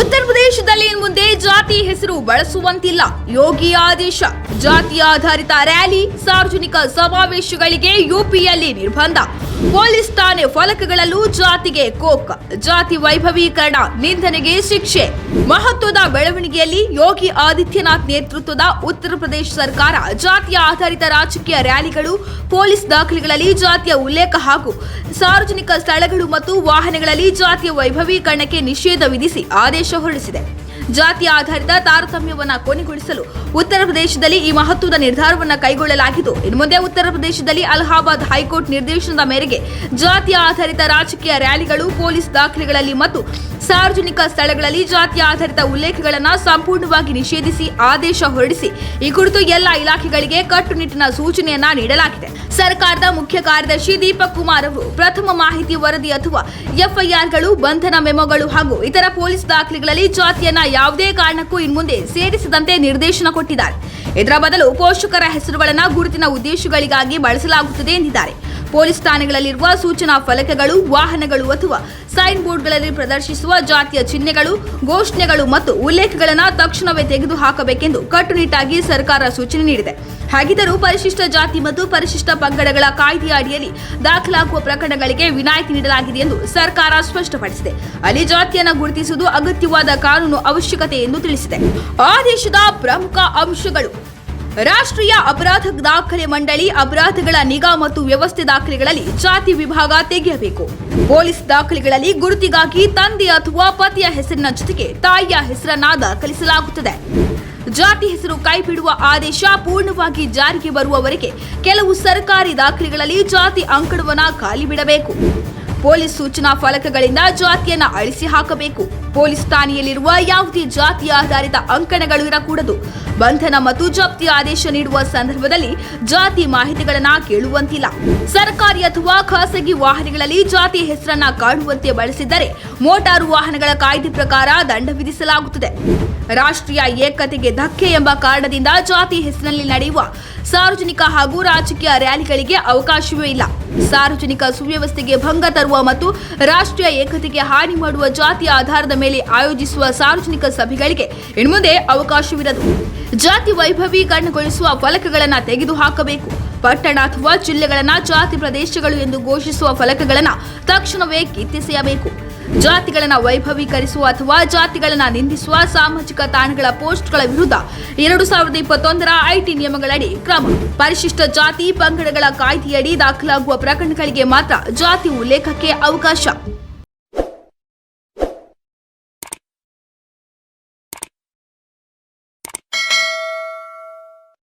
ಉತ್ತರ ಪ್ರದೇಶದಲ್ಲಿ ಇನ್ ಮುಂದೆ ಜಾತಿ ಹೆಸರು ಬಳಸುವಂತಿಲ್ಲ. ಯೋಗಿ ಆದೇಶ. ಜಾತಿ ಆಧಾರಿತ ರ್ಯಾಲಿ, ಸಾರ್ವಜನಿಕ ಸಮಾವೇಶಗಳಿಗೆ ಯುಪಿಯಲ್ಲಿ ನಿರ್ಬಂಧ. ಪೊಲೀಸ್ ಠಾಣೆ ಫಲಕಗಳಲ್ಲೂ ಜಾತಿಗೆ ಕೋಕ್. ಜಾತಿ ವೈಭವೀಕರಣ, ನಿಂದನೆಗೆ ಶಿಕ್ಷೆ. ಮಹತ್ವದ ಬೆಳವಣಿಗೆಯಲ್ಲಿ ಯೋಗಿ ಆದಿತ್ಯನಾಥ್ ನೇತೃತ್ವದ ಉತ್ತರ ಪ್ರದೇಶ ಸರ್ಕಾರ, ಜಾತಿಯ ಆಧಾರಿತ ರಾಜಕೀಯ ರ್ಯಾಲಿಗಳು, ಪೊಲೀಸ್ ದಾಖಲೆಗಳಲ್ಲಿ ಜಾತಿಯ ಉಲ್ಲೇಖ ಹಾಗೂ ಸಾರ್ವಜನಿಕ ಸ್ಥಳಗಳು ಮತ್ತು ವಾಹನಗಳಲ್ಲಿ ಜಾತಿಯ ವೈಭವೀಕರಣಕ್ಕೆ ನಿಷೇಧ ವಿಧಿಸಿ ಆದೇಶ ಹೊರಡಿಸಿದೆ. ಜಾತಿ ಆಧಾರಿತ ತಾರತಮ್ಯವನ್ನು ಕೊನೆಗೊಳಿಸಲು ಉತ್ತರ ಪ್ರದೇಶದಲ್ಲಿ ಈ ಮಹತ್ವದ ನಿರ್ಧಾರವನ್ನು ಕೈಗೊಳ್ಳಲಾಗಿದ್ದು, ಇನ್ನು ಮುಂದೆ ಉತ್ತರ ಪ್ರದೇಶದಲ್ಲಿ ಅಲಹಾಬಾದ್ ಹೈಕೋರ್ಟ್ ನಿರ್ದೇಶನದ ಮೇರೆಗೆ ಜಾತಿ ಆಧಾರಿತ ರಾಜಕೀಯ ರ್ಯಾಲಿಗಳು, ಪೊಲೀಸ್ ದಾಖಲೆಗಳಲ್ಲಿ ಮತ್ತು ಸಾರ್ವಜನಿಕ ಸ್ಥಳಗಳಲ್ಲಿ ಜಾತಿ ಆಧಾರಿತ ಉಲ್ಲೇಖಗಳನ್ನು ಸಂಪೂರ್ಣವಾಗಿ ನಿಷೇಧಿಸಿ ಆದೇಶ ಹೊರಡಿಸಿ, ಈ ಕುರಿತು ಎಲ್ಲ ಇಲಾಖೆಗಳಿಗೆ ಕಟ್ಟುನಿಟ್ಟಿನ ಸೂಚನೆಯನ್ನ ನೀಡಲಾಗಿದೆ. ಸರ್ಕಾರದ ಮುಖ್ಯ ಕಾರ್ಯದರ್ಶಿ ದೀಪಕ್ ಕುಮಾರ್ ಅವರು ಪ್ರಥಮ ಮಾಹಿತಿ ವರದಿ ಅಥವಾ ಎಫ್ಐಆರ್ಗಳು, ಬಂಧನ ಮೆಮೊಗಳು ಹಾಗೂ ಇತರ ಪೊಲೀಸ್ ದಾಖಲೆಗಳಲ್ಲಿ ಜಾತಿಯನ್ನ ಯಾವುದೇ ಕಾರಣಕ್ಕೂ ಇನ್ಮುಂದೆ ಸೇರಿಸದಂತೆ ನಿರ್ದೇಶನ ಕೊಟ್ಟಿದ್ದಾರೆ. ಇದರ ಬದಲು ಪೋಷಕರ ಹೆಸರುಗಳನ್ನು ಗುರುತಿನ ಉದ್ದೇಶಗಳಿಗಾಗಿ ಬಳಸಲಾಗುತ್ತದೆ ಎಂದಿದ್ದಾರೆ. ಪೊಲೀಸ್ ಠಾಣೆಗಳಲ್ಲಿರುವ ಸೂಚನಾ ಫಲಕಗಳು, ವಾಹನಗಳು ಅಥವಾ ಸೈನ್ ಬೋರ್ಡ್ಗಳಲ್ಲಿ ಪ್ರದರ್ಶಿಸುವ ಜಾತಿಯ ಚಿಹ್ನೆಗಳು, ಘೋಷಣೆಗಳು ಮತ್ತು ಉಲ್ಲೇಖಗಳನ್ನು ತಕ್ಷಣವೇ ತೆಗೆದುಹಾಕಬೇಕೆಂದು ಕಟ್ಟುನಿಟ್ಟಾಗಿ ಸರ್ಕಾರ ಸೂಚನೆ ನೀಡಿದೆ. ಹಾಗಿದ್ದರೂ ಪರಿಶಿಷ್ಟ ಜಾತಿ ಮತ್ತು ಪರಿಶಿಷ್ಟ ಪಂಗಡಗಳ ಕಾಯ್ದೆಯ ಅಡಿಯಲ್ಲಿ ದಾಖಲಾಗುವ ಪ್ರಕರಣಗಳಿಗೆ ವಿನಾಯಿತಿ ನೀಡಲಾಗಿದೆ ಎಂದು ಸರ್ಕಾರ ಸ್ಪಷ್ಟಪಡಿಸಿದೆ. ಅಲ್ಲಿ ಜಾತಿಯನ್ನು ಗುರುತಿಸುವುದು ಅಗತ್ಯವಾದ ಕಾನೂನು ಅವಶ್ಯಕತೆ ಎಂದು ತಿಳಿಸಿದೆ. ಆದೇಶದ ಪ್ರಮುಖ ಅಂಶಗಳು ರಾಷ್ಟ್ರೀಯ ಅಪರಾಧ ದಾಖಲೆ ಮಂಡಳಿ, ಅಪರಾಧಗಳ ನಿಗಾ ಮತ್ತು ವ್ಯವಸ್ಥೆ ದಾಖಲೆಗಳಲ್ಲಿ ಜಾತಿ ವಿಭಾಗ ತೆಗೆಯಬೇಕು. ಪೊಲೀಸ್ ದಾಖಲೆಗಳಲ್ಲಿ ಗುರುತಿಗಾಗಿ ತಂದೆ ಅಥವಾ ಪತಿಯ ಹೆಸರಿನ ಜೊತೆಗೆ ತಾಯಿಯ ಹೆಸರನ್ನ ದಾಖಲಿಸಲಾಗುತ್ತದೆ. ಜಾತಿ ಹೆಸರು ಕೈಬಿಡುವ ಆದೇಶ ಪೂರ್ಣವಾಗಿ ಜಾರಿಗೆ ಬರುವವರೆಗೆ ಕೆಲವು ಸರ್ಕಾರಿ ದಾಖಲೆಗಳಲ್ಲಿ ಜಾತಿ ಅಂಕಣವನ್ನ ಖಾಲಿ ಬಿಡಬೇಕು. ಪೊಲೀಸ್ ಸೂಚನಾ ಫಲಕಗಳಿಂದ ಜಾತಿಯನ್ನ ಅಳಿಸಿ ಹಾಕಬೇಕು. ಪೊಲೀಸ್ ಠಾಣೆಯಲ್ಲಿರುವ ಯಾವುದೇ ಜಾತಿ ಆಧಾರಿತ ಅಂಕಣಗಳು ಇರಕೂಡದು. ಬಂಧನ ಮತ್ತು ಜಪ್ತಿ ಆದೇಶ ನೀಡುವ ಸಂದರ್ಭದಲ್ಲಿ ಜಾತಿ ಮಾಹಿತಿಗಳನ್ನ ಕೇಳುವಂತಿಲ್ಲ. ಸರ್ಕಾರಿ ಅಥವಾ ಖಾಸಗಿ ವಾಹನಗಳಲ್ಲಿ ಜಾತಿ ಹೆಸರನ್ನ ಕಾಣುವಂತೆ ಬಳಸಿದ್ದರೆ ಮೋಟಾರು ವಾಹನಗಳ ಕಾಯ್ದೆ ಪ್ರಕಾರ ದಂಡ ವಿಧಿಸಲಾಗುತ್ತದೆ. ರಾಷ್ಟ್ರೀಯ ಏಕತೆಗೆ ಧಕ್ಕೆ ಎಂಬ ಕಾರಣದಿಂದ ಜಾತಿ ಹೆಸರಿನಲ್ಲಿ ನಡೆಯುವ ಸಾರ್ವಜನಿಕ ಹಾಗೂ ರಾಜಕೀಯ ರ್ಯಾಲಿಗಳಿಗೆ ಅವಕಾಶವೇ ಇಲ್ಲ. ಸಾರ್ವಜನಿಕ ಸುವ್ಯವಸ್ಥೆಗೆ ಭಂಗ ತರುವ ಮತ್ತು ರಾಷ್ಟ್ರೀಯ ಏಕತೆಗೆ ಹಾನಿ ಮಾಡುವ ಜಾತಿಯ ಆಧಾರದ ಮೇಲೆ ಆಯೋಜಿಸುವ ಸಾರ್ವಜನಿಕ ಸಭೆಗಳಿಗೆ ಇನ್ಮುಂದೆ ಅವಕಾಶವಿರದು. ಜಾತಿ ವೈಭವೀಕರಣಗೊಳಿಸುವ ಫಲಕಗಳನ್ನು ತೆಗೆದುಹಾಕಬೇಕು. ಪಟ್ಟಣ ಅಥವಾ ಜಿಲ್ಲೆಗಳನ್ನ ಜಾತಿ ಪ್ರದೇಶಗಳು ಎಂದು ಘೋಷಿಸುವ ಫಲಕಗಳನ್ನು ತಕ್ಷಣವೇ ಕಿತ್ತೆಸೆಯಬೇಕು ಜಾತಿಗಳನ್ನ ವೈಭವೀಕರಿಸುವ ಅಥವಾ ಜಾತಿಗಳನ್ನು ನಿಂದಿಸುವ ಸಾಮಾಜಿಕ ತಾಣಗಳ ಪೋಸ್ಟ್ಗಳ ವಿರುದ್ಧ ಎರಡು ಸಾವಿರದ ಇಪ್ಪತ್ತೊಂದರ ಐಟಿ ನಿಯಮಗಳಡಿ ಕ್ರಮ. ಪರಿಶಿಷ್ಟ ಜಾತಿ ಪಂಗಡಗಳ ಕಾಯ್ದೆಯಡಿ ದಾಖಲಾಗುವ ಪ್ರಕರಣಗಳಿಗೆ ಮಾತ್ರ ಜಾತಿ ಉಲ್ಲೇಖಕ್ಕೆ ಅವಕಾಶ.